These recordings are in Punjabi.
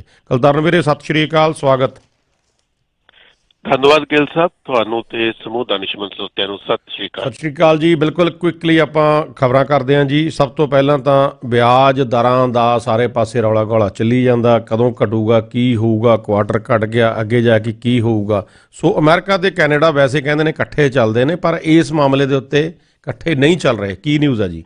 ਕੁਲਤਾਰਨ ਵੀਰੇ ਸਤਿ ਸ਼੍ਰੀ ਅਕਾਲ ਸਵਾਗਤ। ਧੰਨਵਾਦ ਗਿੱਲ ਸਾਹਿਬ ਤੁਹਾਨੂੰ ਤੇ ਸਮੂਹ ਦਾਨਿਸ਼ਮੰਦ ਸਰੋਤਿਆਂ ਨੂੰ ਸਤਿ ਸ਼੍ਰੀ ਅਕਾਲ। ਸਤਿ ਸ਼੍ਰੀ ਅਕਾਲ ਜੀ ਬਿਲਕੁਲ ਕੁਇਕਲੀ ਆਪਾਂ ਖਬਰਾਂ ਕਰਦੇ ਹਾਂ ਜੀ। ਸਭ ਤੋਂ ਪਹਿਲਾਂ ਤਾਂ ਵਿਆਜ ਦਰਾਂ ਦਾ ਸਾਰੇ ਪਾਸੇ ਰੌਲਾ ਗੋਲਾ ਚੱਲੀ ਜਾਂਦਾ। ਕਦੋਂ ਘਟੂਗਾ ਕੀ ਹੋਊਗਾ ਕੁਆਟਰ ਘਟ ਗਿਆ ਅੱਗੇ ਜਾ ਕੇ ਕੀ ਹੋਊਗਾ। ਸੋ ਅਮਰੀਕਾ ਤੇ ਕੈਨੇਡਾ ਵੈਸੇ ਕਹਿੰਦੇ ਨੇ ਇਕੱਠੇ ਚੱਲਦੇ ਨੇ ਪਰ ਇਸ ਮਾਮਲੇ ਦੇ ਉੱਤੇ ਇਕੱਠੇ ਨਹੀਂ ਚੱਲ ਰਹੇ। ਕੀ ਨਿਊਜ਼ ਆ ਜੀ?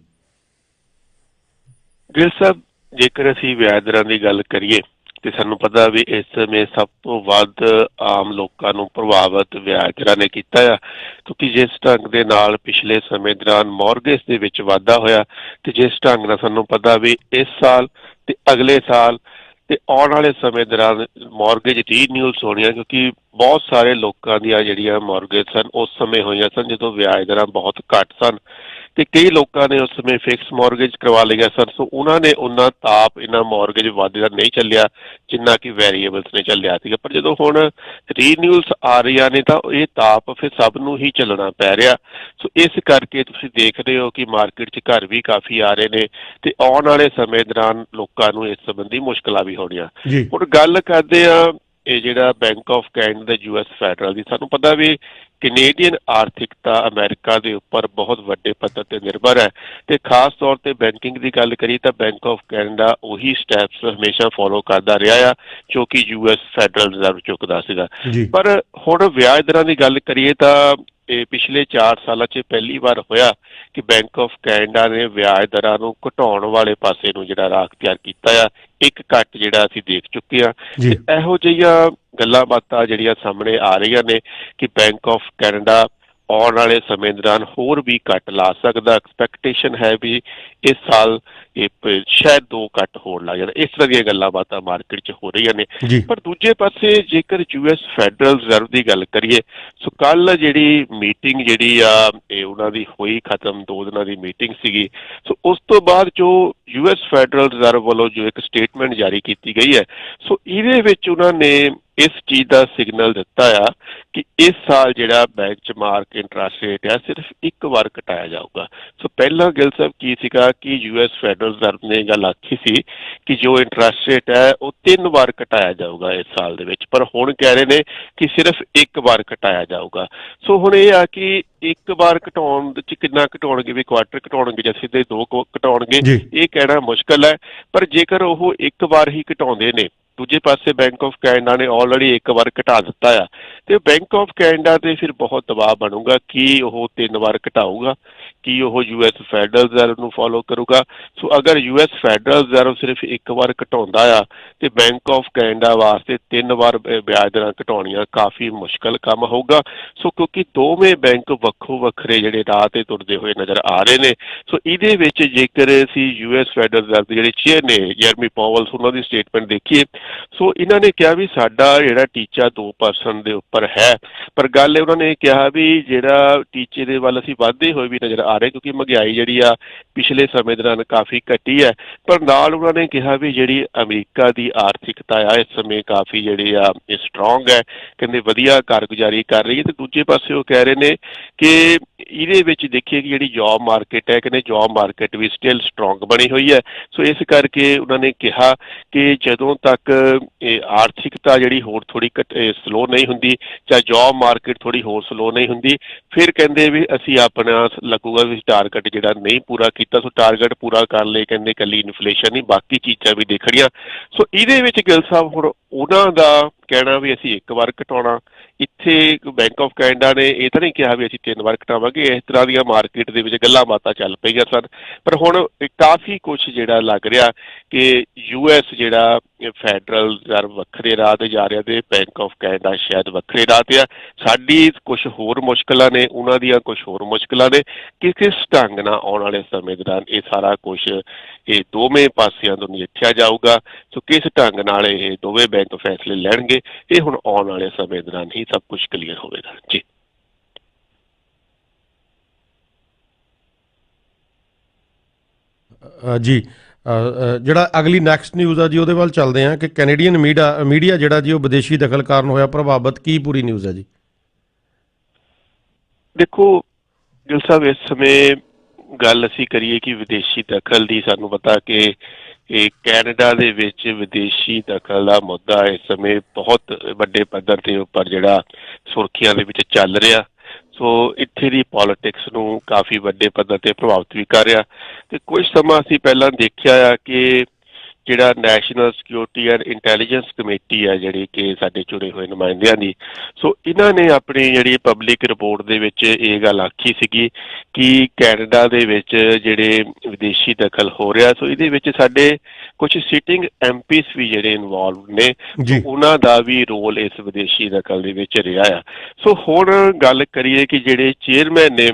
ਗਿੱਲ ਸਾਹਿਬ ਜੇਕਰ ਅਸੀਂ ਵਿਆਜ ਦਰਾਂ ਦੀ ਗੱਲ ਕਰੀਏ ਤੇ ਸਾਨੂੰ ਪਤਾ ਵੀ ਇਸ ਸਮੇਂ ਸਭ ਤੋਂ ਵੱਧ ਆਮ ਲੋਕਾਂ ਨੂੰ ਪ੍ਰਭਾਵਿਤ ਵਿਆਜ ਦਰਾਂ ਨੇ ਕੀਤਾ ਆ। ਕਿਉਂਕਿ ਜਿਸ ਢੰਗ ਦੇ ਨਾਲ ਪਿਛਲੇ ਸਮੇਂ ਦੌਰਾਨ ਮੌਰਗੇਜ ਦੇ ਵਿੱਚ ਵਾਧਾ ਹੋਇਆ ਤੇ ਜਿਸ ਢੰਗ ਨਾਲ ਸਾਨੂੰ ਪਤਾ ਵੀ ਇਸ ਸਾਲ ਤੇ ਅਗਲੇ ਸਾਲ ਤੇ ਆਉਣ ਵਾਲੇ ਸਮੇਂ ਦੌਰਾਨ ਮੌਰਗੇਜ ਰੀਨਿਊਲਸ ਹੋਣੀਆਂ ਕਿਉਂਕਿ ਬਹੁਤ ਸਾਰੇ ਲੋਕਾਂ ਦੀਆਂ ਜਿਹੜੀਆਂ ਮੌਰਗੇਜ ਸਨ, ਉਸ ਸਮੇਂ ਹੋਈਆਂ ਸਨ ਜਦੋਂ ਵਿਆਜ ਦਰਾਂ ਬਹੁਤ ਘੱਟ ਸਨ। ਤੇ ਕਈ ਲੋਕਾਂ ਨੇ ਉਸ ਸਮੇਂ ਫਿਕਸ ਮੌਰਗੇਜ ਕਰਵਾ ਲਈਆਂ ਸਨ। ਸੋ ਉਹਨਾਂ ਨੇ ਉਹਨਾਂ ਤਾਪ ਇਹਨਾਂ ਮੌਰਗੇਜ ਵਾਧੇ ਦਾ ਨਹੀਂ ਚੱਲਿਆ ਜਿੰਨਾ ਕਿ ਵੈਰੀਏਬਲਸ ਨੇ ਚੱਲਿਆ ਸੀਗਾ। ਪਰ ਜਦੋਂ ਹੁਣ ਰੀਨਿਊਲਸ ਆ ਰਹੀਆਂ ਨੇ ਤਾਂ ਇਹ ਤਾਪ ਫਿਰ ਸਭ ਨੂੰ ਹੀ ਚੱਲਣਾ ਪੈ ਰਿਹਾ। ਸੋ ਇਸ ਕਰਕੇ ਤੁਸੀਂ ਦੇਖ ਰਹੇ ਹੋ ਕਿ ਮਾਰਕੀਟ 'ਚ ਘਰ ਵੀ ਕਾਫੀ ਆ ਰਹੇ ਨੇ ਤੇ ਆਉਣ ਵਾਲੇ ਸਮੇਂ ਦੌਰਾਨ ਲੋਕਾਂ ਨੂੰ ਇਸ ਸੰਬੰਧੀ ਮੁਸ਼ਕਲਾਂ ਵੀ ਹੋਣੀਆਂ। ਹੁਣ ਗੱਲ ਕਰਦੇ ਆ ਇਹ ਜਿਹੜਾ ਬੈਂਕ ਆਫ ਕੈਨੇਡਾ ਦਾ ਯੂਐਸ ਫੈਡਰਲ ਦੀ ਸਾਨੂੰ ਪਤਾ ਵੀ ਕੈਨੇਡੀਅਨ ਆਰਥਿਕਤਾ ਅਮਰੀਕਾ ਦੇ ਉੱਪਰ ਬਹੁਤ ਵੱਡੇ ਪੱਧਰ ਤੇ ਨਿਰਭਰ ਹੈ ਤੇ ਖਾਸ ਤੌਰ ਤੇ ਬੈਂਕਿੰਗ ਦੀ ਗੱਲ ਕਰੀ ਤਾਂ ਬੈਂਕ ਆਫ ਕੈਨੇਡਾ ਉਹੀ ਸਟੈਪਸ ਹਮੇਸ਼ਾ ਫੋਲੋ ਕਰਦਾ ਰਿਹਾ ਆ ਜੋ ਕਿ ਯੂਐਸ ਫੈਡਰਲ ਰਿਜ਼ਰਵ ਚੁੱਕਦਾ ਸੀਗਾ। ਪਰ ਹੁਣ ਵਿਆਜ ਦਰਾਂ ਦੀ ਗੱਲ ਕਰੀਏ ਤਾਂ ਇਹ ਪਿਛਲੇ 4 ਸਾਲਾਂ 'ਚ ਪਹਿਲੀ ਵਾਰ ਹੋਇਆ ਕਿ ਬੈਂਕ ਆਫ ਕੈਨੇਡਾ ਨੇ ਵਿਆਜ ਦਰਾਂ ਨੂੰ ਘਟਾਉਣ ਵਾਲੇ ਪਾਸੇ ਨੂੰ ਜਿਹੜਾ ਰਾਹ ਅਖਤਿਆਰ ਕੀਤਾ ਆ। ਇੱਕ ਘੱਟ ਜਿਹੜਾ ਅਸੀਂ ਦੇਖ ਚੁੱਕੇ ਆ ਇਹੋ ਜਿਹੀਆਂ ਗੱਲਾਂ ਬਾਤਾਂ ਜਿਹੜੀਆਂ ਸਾਹਮਣੇ ਆ ਰਹੀਆਂ ਨੇ ਕਿ ਬੈਂਕ ਆਫ ਕੈਨੇਡਾ ਆਉਣ ਵਾਲੇ ਸਮੇਂ ਦੌਰਾਨ ਹੋਰ ਵੀ ਕੱਟ ਲਾ ਸਕਦਾ। ਐਕਸਪੈਕਟੇਸ਼ਨ ਹੈ ਵੀ ਇਸ ਸਾਲ ਇਹ ਸ਼ਾਇਦ ਦੋ ਕੱਟ ਹੋਰ ਲੱਗ ਜਾਣ ਇਸ ਤਰ੍ਹਾਂ ਦੀਆਂ ਗੱਲਾਂ ਬਾਤਾਂ ਮਾਰਕੀਟ 'ਚ ਹੋ ਰਹੀਆਂ ਨੇ। ਪਰ ਦੂਜੇ ਪਾਸੇ ਜੇਕਰ ਯੂਐਸ ਫੈਡਰਲ ਰਿਜ਼ਰਵ ਦੀ ਗੱਲ ਕਰੀਏ ਸੋ ਕੱਲ ਜਿਹੜੀ ਮੀਟਿੰਗ ਜਿਹੜੀ ਆ ਇਹ ਉਹਨਾਂ ਦੀ ਹੋਈ ਖਤਮ ਦੋ ਦਿਨਾਂ ਦੀ ਮੀਟਿੰਗ ਸੀਗੀ। ਸੋ ਉਸ ਤੋਂ ਬਾਅਦ ਜੋ ਯੂਐਸ ਫੈਡਰਲ ਰਿਜ਼ਰਵ ਵੱਲੋਂ ਜੋ ਇੱਕ ਸਟੇਟਮੈਂਟ ਜਾਰੀ ਕੀਤੀ ਗਈ ਹੈ ਸੋ ਇਹਦੇ ਵਿੱਚ ਉਹਨਾਂ ਨੇ ਇਸ ਚੀਜ਼ ਦਾ ਸਿਗਨਲ ਦਿੱਤਾ ਆ ਕਿ ਇਸ ਸਾਲ ਜਿਹੜਾ ਬੈਂਕ ਚ ਮਾਰਕ ਇੰਟਰਸਟ ਰੇਟ ਆ ਸਿਰਫ ਇੱਕ ਵਾਰ ਘਟਾਇਆ ਜਾਊਗਾ। ਸੋ ਪਹਿਲਾਂ ਗਿਲ ਸਾਹਿਬ ਕੀ ਸੀਗਾ ਕਿ ਯੂਐਸ ਫੈਡਰਲ ਰਿਜ਼ਰਵ ਨੇ ਗੱਲ ਆਖੀ ਸੀ ਕਿ ਜੋ ਇੰਟਰਸਟ ਰੇਟ ਹੈ ਉਹ ਤਿੰਨ ਵਾਰ ਘਟਾਇਆ ਜਾਊਗਾ ਇਸ ਸਾਲ ਦੇ ਵਿੱਚ ਪਰ ਹੁਣ ਕਹਿ ਰਹੇ ਨੇ ਕਿ ਸਿਰਫ ਇੱਕ ਵਾਰ ਘਟਾਇਆ ਜਾਊਗਾ। ਸੋ ਹੁਣ ਇਹ ਆ ਕਿ ਇੱਕ ਵਾਰ ਘਟਾਉਣ ਦੇ ਚ ਕਿੰਨਾ ਘਟਾਉਣਗੇ ਵੀ ਕੁਆਟਰ ਘਟਾਉਣਗੇ ਜਾਂ ਸਿੱਧੇ ਦੋ ਘਟਾਉਣਗੇ ਇਹ ਕਹਿਣਾ ਮੁਸ਼ਕਲ ਹੈ ਪਰ ਜੇਕਰ ਉਹ ਇੱਕ ਵਾਰ ਹੀ ਘਟਾਉਂਦੇ ਨੇ ਦੂਜੇ ਪਾਸੇ ਬੈਂਕ ਆਫ ਕੈਨੇਡਾ ਨੇ ਆਲਰੇਡੀ ਇੱਕ ਵਾਰ ਘਟਾ ਦਿੱਤਾ ਆ। ਤੇ ਬੈਂਕ ਆਫ ਕੈਨੇਡਾ ਤੇ ਫਿਰ ਬਹੁਤ ਦਬਾਅ ਬਣੂਗਾ ਕਿ ਉਹ ਤਿੰਨ ਵਾਰ ਘਟਾਊਗਾ, ਕਿ ਉਹ ਯੂਐਸ ਫੈਡਰਲ ਰਿਜ਼ਰਵ ਨੂੰ ਫੋਲੋ ਕਰੂਗਾ। ਸੋ ਅਗਰ ਯੂਐਸ ਫੈਡਰਲ ਰਿਜ਼ਰਵ ਸਿਰਫ ਇੱਕ ਵਾਰ ਘਟਾਉਂਦਾ ਆ, ਤੇ ਬੈਂਕ ਆਫ ਕੈਨੇਡਾ ਵਾਸਤੇ ਤਿੰਨ ਵਾਰ ਵਿਆਜ ਦਰਾਂ ਘਟਾਉਣੀਆਂ ਕਾਫੀ ਮੁਸ਼ਕਲ ਕੰਮ ਹੋਊਗਾ। ਸੋ ਕਿਉਂਕਿ ਦੋਵੇਂ ਬੈਂਕ ਵੱਖੋ ਵੱਖਰੇ ਜਿਹੜੇ ਰਾਹ ਤੇ ਤੁਰਦੇ ਹੋਏ ਨਜ਼ਰ ਆ ਰਹੇ ਨੇ। ਸੋ ਇਹਦੇ ਵਿੱਚ ਜੇਕਰ ਅਸੀਂ ਯੂਐਸ ਫੈਡਰਲ ਰਿਜ਼ਰਵ ਦੇ ਜਿਹੜੇ ਚੇਅਰ ਨੇ ਜਰਮੀ ਪਾਵਲਸ ਉਹਨਾਂ ਦੀ ਸਟੇਟਮੈਂਟ ਦੇਖੀਏ। ਸੋ ਇਹਨਾਂ ਨੇ ਕਿਹਾ ਵੀ ਸਾਡਾ ਜਿਹੜਾ ਟੀਚਾ 2% ਦੇ ਪਰ ਹੈ। ਪਰ ਗੱਲ ਉਹਨਾਂ ਨੇ ਕਿਹਾ ਵੀ ਜਿਹੜਾ ਟੀਚੇ ਦੇ ਵੱਲ ਅਸੀਂ ਵਧਦੇ ਹੋਏ ਵੀ ਨਜ਼ਰ ਆ ਰਹੇ ਕਿਉਂਕਿ ਮਹਿੰਗਾਈ ਜਿਹੜੀ ਆ ਪਿਛਲੇ ਸਮੇਂ ਦੌਰਾਨ ਕਾਫੀ ਘਟੀ ਹੈ। ਪਰ ਨਾਲ ਉਹਨਾਂ ਨੇ ਕਿਹਾ ਵੀ ਜਿਹੜੀ ਅਮਰੀਕਾ ਦੀ ਆਰਥਿਕਤਾ ਆ, ਇਸ ਸਮੇਂ ਕਾਫੀ ਜਿਹੜੀ ਆ, ਇਹ ਸਟਰੋਂਗ ਹੈ। ਕਹਿੰਦੇ ਵਧੀਆ ਕਾਰਗੁਜ਼ਾਰੀ ਕਰ ਰਹੀ ਹੈ। ਤੇ ਦੂਜੇ ਪਾਸੇ ਉਹ ਕਹਿ ਰਹੇ ਨੇ ਕਿ ਇਹਦੇ ਵਿੱਚ ਦੇਖੀਏ ਕਿ ਜਿਹੜੀ ਜੌਬ ਮਾਰਕੀਟ ਹੈ, ਕਹਿੰਦੇ ਜੌਬ ਮਾਰਕੀਟ ਵੀ ਸਟਿਲ ਸਟਰੋਂਗ ਬਣੀ ਹੋਈ ਹੈ। ਸੋ ਇਸ ਕਰਕੇ ਉਹਨਾਂ ਨੇ ਕਿਹਾ ਕਿ ਜਦੋਂ ਤੱਕ ਇਹ ਆਰਥਿਕਤਾ ਜਿਹੜੀ ਹੋਰ ਥੋੜੀ ਸਲੋ ਨਹੀਂ ਹੁੰਦੀ ਜਾਂ ਜੌਬ ਮਾਰਕੀਟ ਥੋੜੀ ਹੋਰ ਸਲੋ ਨਹੀਂ ਹੁੰਦੀ, ਫਿਰ ਕਹਿੰਦੇ ਵੀ ਅਸੀਂ ਆਪਣਾ ਲੱਗੂਗਾ ਵੀ ਟਾਰਗੇਟ ਜਿਹੜਾ ਨਹੀਂ ਪੂਰਾ ਕੀਤਾ, ਸੋ ਟਾਰਗੇਟ ਪੂਰਾ ਕਰਨ ਲਈ ਕਹਿੰਦੇ ਕੱਲੀ ਇਨਫਲੇਸ਼ਨ ਨਹੀਂ, ਬਾਕੀ ਚੀਜ਼ਾਂ ਵੀ ਦੇਖਣੀਆਂ। ਸੋ ਇਹਦੇ ਵਿੱਚ ਗਿਲ ਸਾਹਿਬ, ਹੁਣ ਉਹਨਾਂ ਦਾ ਕਹਿਣਾ ਵੀ ਅਸੀਂ ਇੱਕ ਵਾਰ ਘਟਾਉਣਾ। ਇੱਥੇ ਬੈਂਕ ਆਫ ਕੈਨੇਡਾ ਨੇ ਇਹ ਤਾਂ ਨਹੀਂ ਕਿਹਾ ਵੀ ਅਸੀਂ ਤਿੰਨ ਵਾਰ ਘਟਾਵਾਂਗੇ, ਇਸ ਤਰ੍ਹਾਂ ਦੀਆਂ ਮਾਰਕੀਟ ਦੇ ਵਿੱਚ ਗੱਲਾਂ ਬਾਤਾਂ ਚੱਲ ਪਈਆਂ ਸਨ। ਪਰ ਹੁਣ ਕਾਫੀ ਕੁਝ ਜਿਹੜਾ ਲੱਗ ਰਿਹਾ ਕਿ ਯੂਐਸ ਜਿਹੜਾ ਫੈਡਰਲ ਰਿਜ਼ਰਵ ਵੱਖਰੇ ਰਾਹ ਤੇ ਜਾ ਰਿਹਾ ਤੇ ਬੈਂਕ ਆਫ ਕੈਨੇਡਾ ਸ਼ਾਇਦ ਵੱਖਰੇ ਰਾਹ ਤੇ ਆ। ਸਾਡੀ ਕੁਝ ਹੋਰ ਮੁਸ਼ਕਲਾਂ ਨੇ ਉਹਨਾਂ ਦੀਆਂ ਕੁਝ ਹੋਰ ਮੁਸ਼ਕਲਾਂ ਨੇ। ਕਿ ਕਿਸ ਢੰਗ ਨਾਲ ਆਉਣ ਵਾਲੇ ਸਮੇਂ ਦੌਰਾਨ ਇਹ ਸਾਰਾ ਕੁਝ ਇਹ ਦੋਵੇਂ ਪਾਸਿਆਂ ਤੋਂ ਨਜਿੱਠਿਆ ਜਾਊਗਾ। ਸੋ ਕਿਸ ਢੰਗ ਨਾਲ ਇਹ ਦੋਵੇਂ ਬੈਂਕ ਫੈਸਲੇ ਲੈਣਗੇ ਇਹ ਹੁਣ ਆਉਣ ਵਾਲੇ ਸਮੇਂ ਦੌਰਾਨ ਹੀ ਸਭ ਕੁਝ ਕਲੀਅਰ ਹੋਵੇਗਾ। ਜੀ। ਅ, ਜੀ ਜਿਹੜਾ ਅਗਲੀ ਨੈਕਸਟ ਨਿਊਜ਼ ਆ ਜੀ, ਉਹਦੇ ਵੱਲ ਚੱਲਦੇ ਆ ਕਿ ਕੈਨੇਡੀਅਨ ਮੀਡੀਆ ਮੀਡੀਆ ਜਿਹੜਾ ਜੀ, ਉਹ ਵਿਦੇਸ਼ੀ ਦਖਲ ਕਾਰਨ ਹੋਇਆ, ਪ੍ਰਭਾਵਿਤ ਕੀ ਪੂਰੀ ਨਿਊਜ਼ ਹੈ ਜੀ? ਦੇਖੋ, ਗਿਲ ਸਾਹਿਬ, ਇਸ ਸਮੇਂ ਗੱਲ ਅਸੀਂ ਕਰੀਏ ਕਿ ਵਿਦੇਸ਼ੀ ਦਖਲ ਦੀ, ਸਾਨੂੰ ਪਤਾ ਕਿ ਇਹ ਕੈਨੇਡਾ ਦੇ ਵਿੱਚ ਵਿਦੇਸ਼ੀ ਦਖਲ ਦਾ ਮੁੱਦਾ ਇਸ ਸਮੇਂ ਬਹੁਤ ਵੱਡੇ ਪੱਧਰ ਤੇ ਉੱਪਰ ਜਿਹੜਾ ਸੁਰਖੀਆਂ ਦੇ ਵਿੱਚ ਚੱਲ ਰਿਹਾ। ਸੋ ਇੱਥੇ ਦੀ ਪੋਲਿਟਿਕਸ ਨੂੰ ਕਾਫੀ ਵੱਡੇ ਪੱਧਰ ਤੇ ਪ੍ਰਭਾਵਿਤ ਵੀ ਕਰ ਰਿਹਾ ਤੇ ਕੁਝ ਸਮਾਂ ਅਸੀਂ ਪਹਿਲਾਂ ਦੇਖਿਆ ਆ ਕਿ ਜਿਹੜਾ national security and intelligence committee ਹੈ ਜਿਹੜੀ ਕਿ ਸਾਡੇ ਚੁਣੇ ਹੋਏ ਨੁਮਾਇੰਦਿਆਂ ਦੀ ਸੋ ਇਹਨਾਂ ਨੇ ਆਪਣੀ ਜਿਹੜੀ ਪਬਲਿਕ ਰਿਪੋਰਟ ਦੇ ਵਿੱਚ ਇਹ ਗੱਲ ਆਖੀ ਸੀਗੀ ਕਿ ਕੈਨੇਡਾ ਦੇ ਵਿੱਚ ਜਿਹੜੇ ਵਿਦੇਸ਼ੀ ਦਖਲ ਹੋ ਰਿਹਾ ਸੋ ਇਹਦੇ ਵਿੱਚ ਸਾਡੇ ਕੁਝ ਸਿਟਿੰਗ ਐਮਪੀਸ ਵੀ ਜਿਹੜੇ ਇਨਵੋਲਵ ਨੇ ਉਹਨਾਂ ਦਾ ਵੀ ਰੋਲ ਇਸ ਵਿਦੇਸ਼ੀ ਦਖਲ ਦੇ ਵਿੱਚ ਰਿਹਾ ਆ। ਸੋ ਹੁਣ ਗੱਲ ਕਰੀਏ ਕਿ ਜਿਹੜੇ ਚੇਅਰਮੈਨ ਨੇ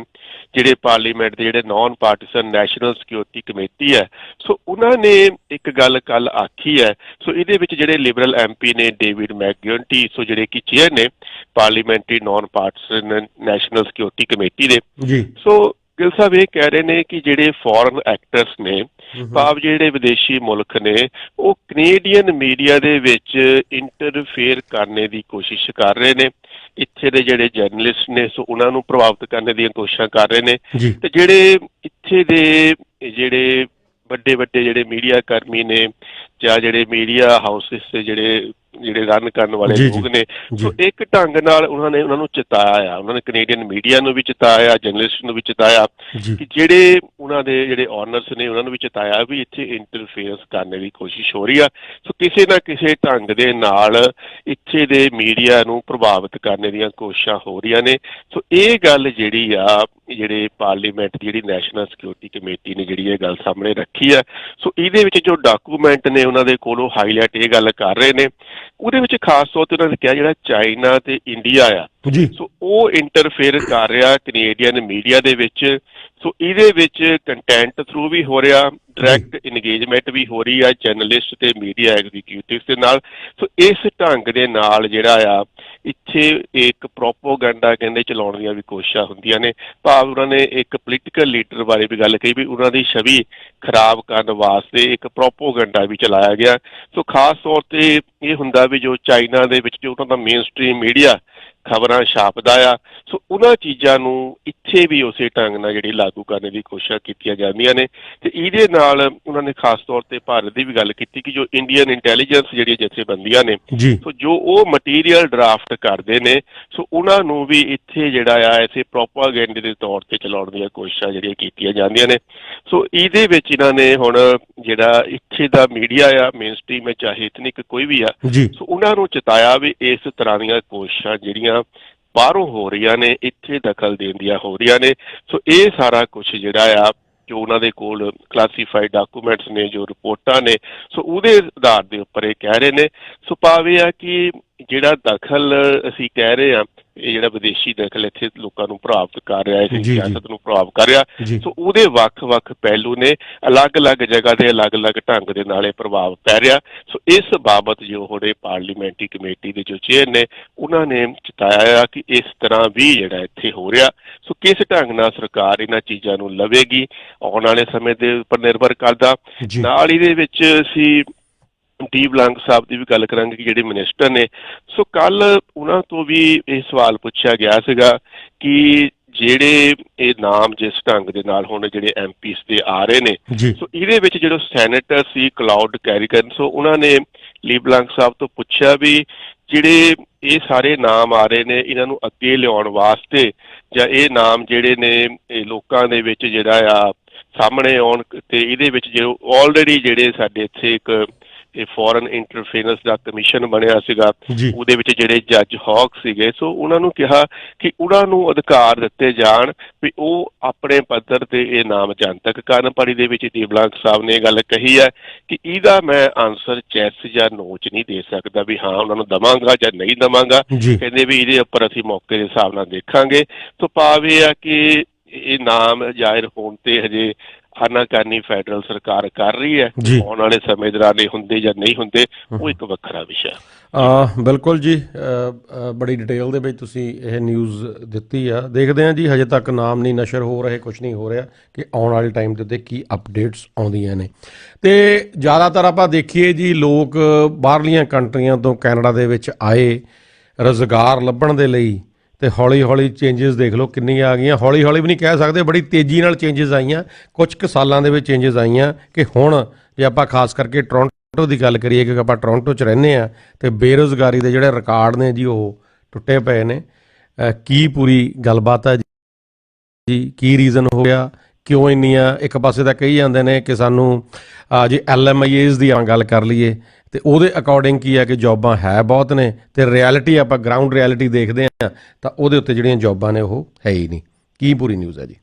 ਜਿਹੜੇ ਪਾਰਲੀਮੈਂਟ ਦੇ ਜਿਹੜੇ non partisan national security committee ਹੈ ਸੋ ਉਹਨਾਂ ਨੇ ਇੱਕ ਗੱਲ ਕੱਲ ਆਖੀ ਹੈ ਸੋ ਇਹਦੇ ਵਿੱਚ ਜਿਹੜੇ ਲਿਬਰਲ ਐਮਪੀ ਨੇ ਡੇਵਿਡ ਮੈਕਗਿਊਨਟੀ ਸੋ ਜਿਹੜੇ ਕਿ ਚੇਅਰ ਨੇ parliamentary non partisan national security committee ਦੇ ਜੀ। ਸੋ ਗਿਲ ਸਾਹਿਬ ਇਹ ਕਹਿ ਰਹੇ ਨੇ ਕਿ ਜਿਹੜੇ ਫੋਰਨ ਐਕਟਰਸ ਨੇ ਭਾਵ ਜਿਹੜੇ ਵਿਦੇਸ਼ੀ ਮੁਲਕ ਨੇ ਉਹ ਕੈਨੇਡੀਅਨ ਮੀਡੀਆ ਦੇ ਵਿੱਚ ਇੰਟਰਫੇਅਰ ਕਰਨੇ ਦੀ ਕੋਸ਼ਿਸ਼ ਕਰ ਰਹੇ ਨੇ। ਇੱਥੇ ਦੇ ਜਿਹੜੇ ਜਰਨਲਿਸਟ ਨੇ ਸੋ ਉਹਨਾਂ ਨੂੰ ਪ੍ਰਭਾਵਿਤ ਕਰਨ ਦੀਆਂ ਕੋਸ਼ਿਸ਼ਾਂ ਕਰ ਰਹੇ ਨੇ। ਤੇ ਜਿਹੜੇ ਇੱਥੇ ਦੇ ਜਿਹੜੇ ਵੱਡੇ ਵੱਡੇ ਜਿਹੜੇ ਮੀਡੀਆ ਕਰਮੀ ਨੇ ਜਾਂ ਜਿਹੜੇ ਮੀਡੀਆ ਹਾਊਸਸ ਦੇ ਜਿਹੜੇ ਜਿਹੜੇ ਰਨ ਕਰਨ ਵਾਲੇ ਲੋਕ ਨੇ। ਸੋ ਇੱਕ ਢੰਗ ਨਾਲ ਉਹਨਾਂ ਨੇ ਉਹਨਾਂ ਨੂੰ ਚਿਤਾਇਆ। ਆ ਉਹਨਾਂ ਨੇ ਕੈਨੇਡੀਅਨ ਮੀਡੀਆ ਨੂੰ ਵੀ ਚਿਤਾਇਆ ਜਰਨਲਿਸਟ ਨੂੰ ਵੀ ਚਿਤਾਇਆ ਕਿ ਜਿਹੜੇ ਉਹਨਾਂ ਦੇ ਜਿਹੜੇ ਓਨਰਸ ਨੇ ਉਹਨਾਂ ਨੂੰ ਵੀ ਚਿਤਾਇਆ ਵੀ ਇੱਥੇ ਇੰਟਰਫੇਅਰੈਂਸ ਕਰਨ ਦੀ ਕੋਸ਼ਿਸ਼ ਹੋ ਰਹੀ ਆ। ਸੋ ਕਿਸੇ ਨਾ ਕਿਸੇ ਢੰਗ ਦੇ ਨਾਲ ਇੱਥੇ ਦੇ ਮੀਡੀਆ ਨੂੰ ਪ੍ਰਭਾਵਿਤ ਕਰਨ ਦੀਆਂ ਕੋਸ਼ਿਸ਼ਾਂ ਹੋ ਰਹੀਆਂ ਨੇ। ਸੋ ਇਹ ਗੱਲ ਜਿਹੜੀ ਆ ਜਿਹੜੇ ਪਾਰਲੀਮੈਂਟ ਦੀ ਜਿਹੜੀ ਨੈਸ਼ਨਲ ਸਿਕਿਉਰਿਟੀ ਕਮੇਟੀ ਨੇ ਜਿਹੜੀ ਇਹ ਗੱਲ ਸਾਹਮਣੇ ਰੱਖੀ ਆ ਸੋ ਇਹਦੇ ਵਿੱਚ ਜੋ ਡਾਕੂਮੈਂਟ ਨੇ ਉਹਨਾਂ ਦੇ ਕੋਲੋਂ ਹਾਈਲਾਈਟ ਇਹ ਗੱਲ ਕਰ ਰਹੇ ਨੇ ਉਹਦੇ ਵਿੱਚ ਖਾਸ ਤੌਰ ਤੇ ਉਹਨਾਂ ਨੇ ਕਿਹਾ ਜਿਹੜਾ ਚਾਈਨਾ ਤੇ ਇੰਡੀਆ ਆ ਸੋ ਉਹ ਇੰਟਰਫੇਅਰ ਕਰ ਰਿਹਾ ਕੈਨੇਡੀਅਨ ਮੀਡੀਆ ਦੇ ਵਿੱਚ ਸੋ ਇਹਦੇ ਵਿੱਚ ਕੰਟੈਂਟ ਥਰੂ ਵੀ ਹੋ ਰਿਹਾ ਡਾਇਰੈਕਟ ਇੰਗੇਜਮੈਂਟ ਵੀ ਹੋ ਰਹੀ ਆ ਜਰਨਲਿਸਟ ਤੇ ਮੀਡੀਆ ਐਗਜ਼ੀਕਿਊਟਿਵਸ ਦੇ ਨਾਲ ਸੋ ਇਸ ਢੰਗ ਦੇ ਨਾਲ ਜਿਹੜਾ ਆ ਇੱਥੇ ਇੱਕ ਪ੍ਰੋਪੋਗੈਂਡਾ ਕਹਿੰਦੇ ਚਲਾਉਣ ਦੀਆਂ ਵੀ ਕੋਸ਼ਿਸ਼ਾਂ ਹੁੰਦੀਆਂ ਨੇ। ਭਾਵ ਉਹਨਾਂ ਨੇ ਇੱਕ ਪੋਲੀਟੀਕਲ ਲੀਡਰ ਬਾਰੇ ਵੀ ਗੱਲ ਕਹੀ ਵੀ ਉਹਨਾਂ ਦੀ ਛਵੀ ਖਰਾਬ ਕਰਨ ਵਾਸਤੇ ਇੱਕ ਪ੍ਰੋਪੋਗੈਂਡਾ ਵੀ ਚਲਾਇਆ ਗਿਆ। ਸੋ ਖਾਸ ਤੌਰ ਤੇ ਇਹ ਹੁੰਦਾ ਵੀ ਜੋ ਚਾਈਨਾ ਦੇ ਵਿੱਚ ਜੋ ਉਹਨਾਂ ਦਾ ਮੇਨ ਸਟ੍ਰੀਮ ਮੀਡੀਆ ਖਬਰਾਂ ਛਾਪਦਾ ਆ। ਸੋ ਉਹਨਾਂ ਚੀਜ਼ਾਂ ਨੂੰ ਇੱਥੇ ਵੀ ਉਸੇ ਢੰਗ ਨਾਲ ਜਿਹੜੀ ਲਾਗੂ ਕਰਨ ਦੀ ਕੋਸ਼ਿਸ਼ ਕੀਤੀਆਂ ਜਾਂਦੀਆਂ ਨੇ। ਤੇ ਇਹਦੇ ਨਾਲ ਉਹਨਾਂ ਨੇ ਖਾਸ ਤੌਰ ਤੇ ਭਾਰਤ ਦੀ ਵੀ ਗੱਲ ਕੀਤੀ ਕਿ ਜੋ ਇੰਡੀਅਨ ਇੰਟੈਲੀਜੈਂਸ ਜਿਹੜੀਆਂ ਜਥੇਬੰਦੀਆਂ ਨੇ ਸੋ ਜੋ ਉਹ ਮਟੀਰੀਅਲ ਡਰਾਫਟ ਕਰਦੇ ਨੇ ਸੋ ਉਹਨਾਂ ਨੂੰ ਵੀ ਇੱਥੇ ਜਿਹੜਾ ਆ ਐਸੇ ਪ੍ਰੋਪਾਗੈਂਡੇ ਦੇ ਤੌਰ ਤੇ ਚਲਾਉਣ ਦੀਆਂ ਕੋਸ਼ਿਸ਼ਾਂ ਜਿਹੜੀਆਂ ਕੀਤੀਆਂ ਜਾਂਦੀਆਂ ਨੇ। ਸੋ ਇਹਦੇ ਵਿੱਚ ਇਹਨਾਂ ਨੇ ਹੁਣ ਜਿਹੜਾ ਇੱਥੇ ਦਾ ਮੀਡੀਆ ਆ ਮੇਨ ਸਟ੍ਰੀਮ ਹੈ ਚਾਹੇ ਇਤਨਿਕ ਕੋਈ ਵੀ ਆ ਸੋ ਉਹਨਾਂ ਨੂੰ ਚਿਤਾਇਆ ਵੀ ਇਸ ਤਰ੍ਹਾਂ ਦੀਆਂ ਕੋਸ਼ਿਸ਼ਾਂ ਜਿਹੜੀਆਂ ਬਾਹਰੋਂ ਹੋ ਰਹੀਆਂ ਨੇ, ਇੱਥੇ ਦਖਲ ਦੇਣ ਦੀਆਂ ਹੋ ਰਹੀਆਂ ਨੇ। ਸੋ ਇਹ ਸਾਰਾ ਕੁਝ ਜਿਹੜਾ ਆ, ਜੋ ਉਹਨਾਂ ਦੇ ਕੋਲ ਕਲਾਸੀਫਾਈਡ ਡਾਕੂਮੈਂਟਸ ਨੇ, ਜੋ ਰਿਪੋਰਟਾਂ ਨੇ, ਸੋ ਉਹਦੇ ਆਧਾਰ ਦੇ ਉੱਪਰ ਇਹ ਕਹਿ ਰਹੇ ਨੇ। ਸੋ ਭਾਵੇਂ ਆ ਕਿ ਜਿਹੜਾ ਦਖਲ ਅਸੀਂ ਕਹਿ ਰਹੇ ਆ ਇਹ ਜਿਹੜਾ ਵਿਦੇਸ਼ੀ ਦਖਲ ਇੱਥੇ ਲੋਕਾਂ ਨੂੰ ਪ੍ਰਭਾਵਿਤ ਕਰ ਰਿਹਾ ਹੈ ਇਸ। ਸਿਆਸਤ ਨੂੰ ਪ੍ਰਭਾਵਿਤ ਕਰ ਰਿਹਾ। ਸੋ ਉਹਦੇ ਵੱਖ-ਵੱਖ ਪਹਿਲੂ ਨੇ ਅਲੱਗ-ਅਲੱਗ ਜਗ੍ਹਾ ਤੇ ਅਲੱਗ-ਅਲੱਗ ਢੰਗ ਦੇ ਨਾਲੇ ਪ੍ਰਭਾਵ ਪੈ ਰਿਹਾ। ਸੋ ਇਸ ਬਾਬਤ ਜੋ ਹੋੜੇ ਪਾਰਲੀਮੈਂਟਰੀ ਕਮੇਟੀ ਦੇ ਜੋ ਚੇਅਰ ਨੇ ਉਹਨਾਂ ਨੇ ਚਿਤਾਇਆ ਕਿ ਇਸ ਤਰ੍ਹਾਂ ਵੀ ਜਿਹੜਾ ਇੱਥੇ ਹੋ ਰਿਹਾ। ਸੋ ਕਿਸ ਢੰਗ ਨਾਲ ਸਰਕਾਰ ਇਹਨਾਂ ਚੀਜ਼ਾਂ ਨੂੰ ਲਵੇਗੀ ਆਉਣ ਵਾਲੇ ਸਮੇਂ ਦੇ ਉੱਪਰ ਨਿਰਭਰ ਕਰਦਾ। ਨਾਲ ਇਹਦੇ ਵਿੱਚ ਅਸੀਂ ਡੀ ਬਲੰਕ ਸਾਹਿਬ ਦੀ ਵੀ ਗੱਲ ਕਰਾਂਗੇ ਕਿ ਜਿਹੜੇ ਮਿਨਿਸਟਰ ਨੇ। ਸੋ ਕੱਲ ਉਹਨਾਂ ਤੋਂ ਵੀ ਇਹ ਸਵਾਲ ਪੁੱਛਿਆ ਗਿਆ ਸੀਗਾ ਕਿ ਜਿਹੜੇ ਇਹ ਨਾਮ ਜਿਸ ਢੰਗ ਦੇ ਨਾਲ ਹੁਣ ਜਿਹੜੇ ਐਮਪੀਸ ਦੇ ਆ ਰਹੇ ਨੇ ਸੋ ਇਹਦੇ ਵਿੱਚ ਜਿਹੜਾ ਸੈਨੇਟਰ ਸੀ ਕਲਾਉਡ ਕੈਰੀਕਨ ਸੋ ਉਹਨਾਂ ਨੇ ਲੀ ਬਲੰਕ ਸਾਹਿਬ ਤੋਂ ਪੁੱਛਿਆ ਵੀ ਜਿਹੜੇ ਇਹ ਸਾਰੇ ਨਾਮ ਆ ਰਹੇ ਨੇ ਇਹਨਾਂ ਨੂੰ ਅੱਗੇ ਲਿਆਉਣ ਵਾਸਤੇ ਜਾਂ ਇਹ ਨਾਮ ਜਿਹੜੇ ਨੇ ਇਹ ਲੋਕਾਂ ਦੇ ਵਿੱਚ ਜਿਹੜਾ ਆ ਸਾਹਮਣੇ ਆਉਣ ਤੇ ਇਹਦੇ ਵਿੱਚ ਜੋ ਆਲਰੇਡੀ ਜਿਹੜੇ ਸਾਡੇ ਇੱਥੇ ਇੱਕ ਇਹ ਫੋਰਨ ਇੰਟਰਫੇਰੈਂਸ ਦਾ ਕਮਿਸ਼ਨ ਬਣਿਆ ਸੀਗਾ। ਉਹਦੇ ਵਿੱਚ ਜਿਹੜੇ ਜੱਜ ਹੌਕ ਸੀਗੇ ਸੋ ਉਹਨਾਂ ਨੂੰ ਕਿਹਾ ਕਿ ਉਹਨਾਂ ਨੂੰ ਅਧਿਕਾਰ ਦਿੱਤੇ ਜਾਣ ਵੀ ਉਹ ਆਪਣੇ ਪੱਧਰ ਤੇ ਇਹ ਨਾਮ ਜਨਤਕ ਕਰਨ। ਪੜੀ ਦੇ ਵਿੱਚ ਦੀਬਲਾਂਕ ਸਾਹਿਬ ਨੇ ਇਹ ਗੱਲ ਕਹੀ ਹੈ ਕਿ ਇਹਦਾ ਮੈਂ ਆਨਸਰ ਚੈਸ ਜਾਂ ਨੋਚ ਨਹੀਂ ਦੇ ਸਕਦਾ ਵੀ ਹਾਂ ਉਹਨਾਂ ਨੂੰ ਦਵਾਂਗਾ ਜਾਂ ਨਹੀਂ ਦਵਾਂਗਾ। ਕਹਿੰਦੇ ਵੀ ਇਹਦੇ ਉੱਪਰ ਅਸੀਂ ਮੌਕੇ ਦੇ ਹਿਸਾਬ ਨਾਲ ਦੇਖਾਂਗੇ। ਸੋ ਇਹ ਆ ਕਿ ਇਹ ਨਾਮ ਜ਼ਾਹਿਰ ਹੋਣ ਤੇ ਹਜੇ ਆਨਾਕਾਨੀ ਫੈਡਰਲ ਸਰਕਾਰ ਕਰ ਰਹੀ ਹੈ। ਆਉਣ ਵਾਲੇ ਸਮੇਂ ਦੌਰਾਨ ਇਹ ਹੁੰਦੇ ਜਾਂ ਨਹੀਂ ਹੁੰਦੇ ਉਹ ਇੱਕ ਵੱਖਰਾ ਵਿਸ਼ਾ ਆ ਬਿਲਕੁਲ ਜੀ ਬੜੀ ਡਿਟੇਲ ਦੇ ਵਿੱਚ ਤੁਸੀਂ ਇਹ ਨਿਊਜ਼ ਦਿੱਤੀ ਆ। ਦੇਖਦੇ ਹਾਂ ਜੀ ਹਜੇ ਤੱਕ ਨਾਮ ਨਹੀਂ ਨਸ਼ਰ ਹੋ ਰਹੇ ਕੁਝ ਨਹੀਂ ਹੋ ਰਿਹਾ ਕਿ ਆਉਣ ਵਾਲੇ ਟਾਈਮ ਦੇ ਉੱਤੇ ਕੀ ਅਪਡੇਟਸ ਆਉਂਦੀਆਂ ਨੇ। ਤੇ ਜ਼ਿਆਦਾਤਰ ਆਪਾਂ ਦੇਖੀਏ ਜੀ ਲੋਕ ਬਾਹਰਲੀਆਂ ਕੰਟਰੀਆਂ ਤੋਂ ਕੈਨੇਡਾ ਦੇ ਵਿੱਚ ਆਏ ਰੋਜ਼ਗਾਰ ਲੱਭਣ ਦੇ ਲਈ। ਤੇ ਹੌਲੀ ਹੌਲੀ ਚੇਂਜਸ ਦੇਖ ਲਓ ਕਿੰਨੀਆਂ ਆ ਗਈਆਂ। ਹੌਲੀ ਹੌਲੀ ਵੀ ਨਹੀਂ ਕਹਿ ਸਕਦੇ, ਬੜੀ ਤੇਜ਼ੀ ਨਾਲ ਚੇਂਜਸ ਆਈਆਂ। ਕੁਝ ਕੁ ਸਾਲਾਂ ਦੇ ਵਿੱਚ ਚੇਂਜਸ ਆਈਆਂ ਕਿ ਹੁਣ ਜੇ ਆਪਾਂ ਖਾਸ ਕਰਕੇ ਟੋਰਾਂਟੋ ਦੀ ਗੱਲ ਕਰੀਏ ਕਿ ਆਪਾਂ ਟੋਰਾਂਟੋ 'ਚ ਰਹਿੰਦੇ ਆ ਤੇ ਬੇਰੋਜ਼ਗਾਰੀ ਦੇ ਜਿਹੜੇ ਰਿਕਾਰਡ ਨੇ ਜੀ, ਉਹ ਟੁੱਟੇ ਪਏ ਨੇ। ਕੀ ਪੂਰੀ ਗੱਲਬਾਤ ਹੈ ਜੀ? ਕੀ ਰੀਜ਼ਨ ਹੋ ਗਿਆ? ਕਿਉਂ ਇੰਨੀਆਂ ਇੱਕ ਪਾਸੇ ਤਾਂ ਕਹੀ ਜਾਂਦੇ ਨੇ ਕਿ ਸਾਨੂੰ ਅਹ ਜੇ ਐਲਐਮਆਈਏਸ ਦੀ ਆਪਾਂ ਗੱਲ ਕਰ ਲਈਏ। ਤੇ ਉਹਦੇ ਅਕੋਰਡਿੰਗ ਕੀ ਹੈ ਕਿ ਜੌਬਾਂ ਹੈ ਬਹੁਤ ਨੇ ਤੇ ਰਿਐਲਿਟੀ ਆਪਾਂ ਗਰਾਊਂਡ ਰਿਐਲਿਟੀ ਦੇਖਦੇ ਆ ਤਾਂ ਉਹਦੇ ਉੱਤੇ ਜਿਹੜੀਆਂ ਜੌਬਾਂ ਨੇ ਉਹ ਹੈ ਹੀ ਨਹੀਂ। ਕੀ ਪੂਰੀ ਨਿਊਜ਼ ਹੈ ਜੀ?